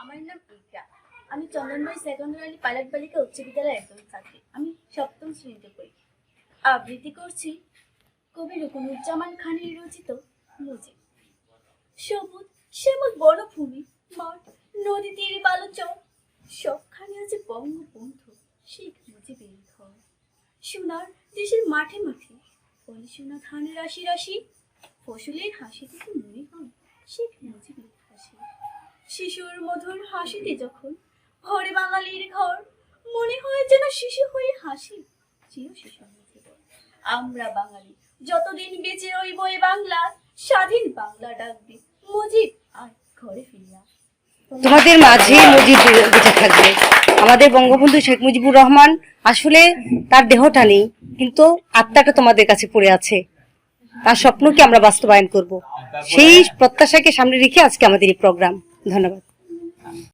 আমার নাম ইকরা আমি চন্দনবাড়ি সেকেন্ডারি পাইলট বালিকা উচ্চ বিদ্যালয়ের একজন ছাত্রী আমি সপ্তম শ্রেণীতে পড়ি। আবৃত্তি করছি কবি রুকনুজ্জামান খানের রচিত মুজিব সবুজ শ্যামল বনভূমি মাঠ, নদী তীর বালুচর সবখানে আছে বঙ্গবন্ধু শেখ মুজিবের ঘর। সোনার দেশের মাঠে মাঠে ফলে সোনা ধানের রাশি রাশি, ফসলের হাসি থেকে মনে হয় শেখ মুজিবের হাসি। শিশুর মধুর হাসিতে যখন ঘরে বাঙালির ঘর, মনে হয় যেন শিশু হয়ে হাসি আমরা বাঙালি, যতদিন বেঁচে রইব এ বাংলা, স্বাধীন বাংলা ডাকবে মুজিব, আর ঘরে ফিরিয়া। তোমাদের মাঝে মুজিব বেঁচে থাকবে। আমাদের বঙ্গবন্ধু শেখ মুজিবুর রহমান আসলে তার দেহটা নেই, কিন্তু আত্মাটা তোমাদের কাছে পড়ে আছে। তার স্বপ্নকে আমরা বাস্তবায়ন করব। সেই প্রত্যাশাকে সামনে রেখে আজকে আমাদের এই প্রোগ্রাম। ধন্যবাদ।